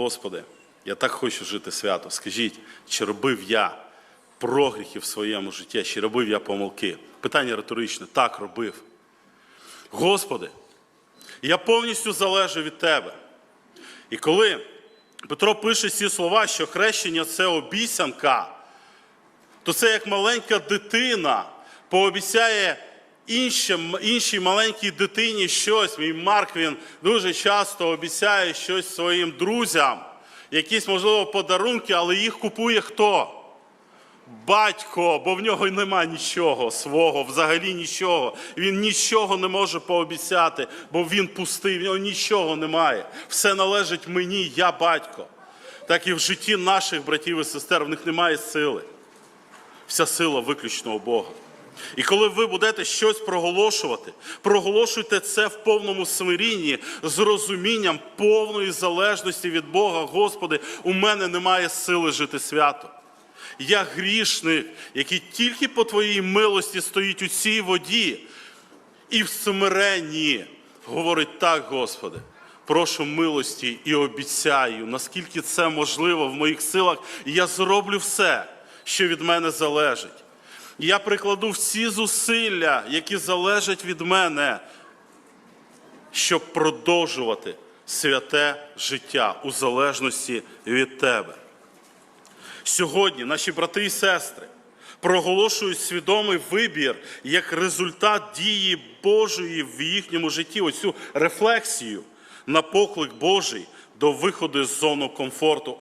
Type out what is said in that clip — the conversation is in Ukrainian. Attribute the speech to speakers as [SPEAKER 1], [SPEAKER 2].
[SPEAKER 1] Господи, я так хочу жити свято. Скажіть, чи робив я прогріхи в своєму житті, чи робив я помилки? Питання риторичне. Так робив. Господи, я повністю залежу від Тебе. І коли Петро пише ці слова, що хрещення це обіцянка, то це як маленька дитина пообіцяє іншій маленькій дитині щось. Мій Марк він дуже часто обіцяє щось своїм друзям, якісь, можливо, подарунки, але їх купує хто? Батько, бо в нього нема нічого свого, взагалі нічого. Він нічого не може пообіцяти, бо він пустий, в нього нічого немає. Все належить мені, я батько. Так і в житті наших братів і сестер в них немає сили. Вся сила виключно у Бога. І коли ви будете щось проголошувати, проголошуйте це в повному смирінні, з розумінням повної залежності від Бога. Господи, у мене немає сили жити свято. Я грішник, який тільки по Твоїй милості стоїть у цій воді і в смиренні говорить так, Господи. Прошу милості і обіцяю, наскільки це можливо в моїх силах, і я зроблю все, що від мене залежить. Я прикладу всі зусилля, які залежать від мене, щоб продовжувати святе життя у залежності від Тебе. Сьогодні наші брати і сестри проголошують свідомий вибір як результат дії Божої в їхньому житті, оцю рефлексію на поклик Божий до виходу з зони комфорту.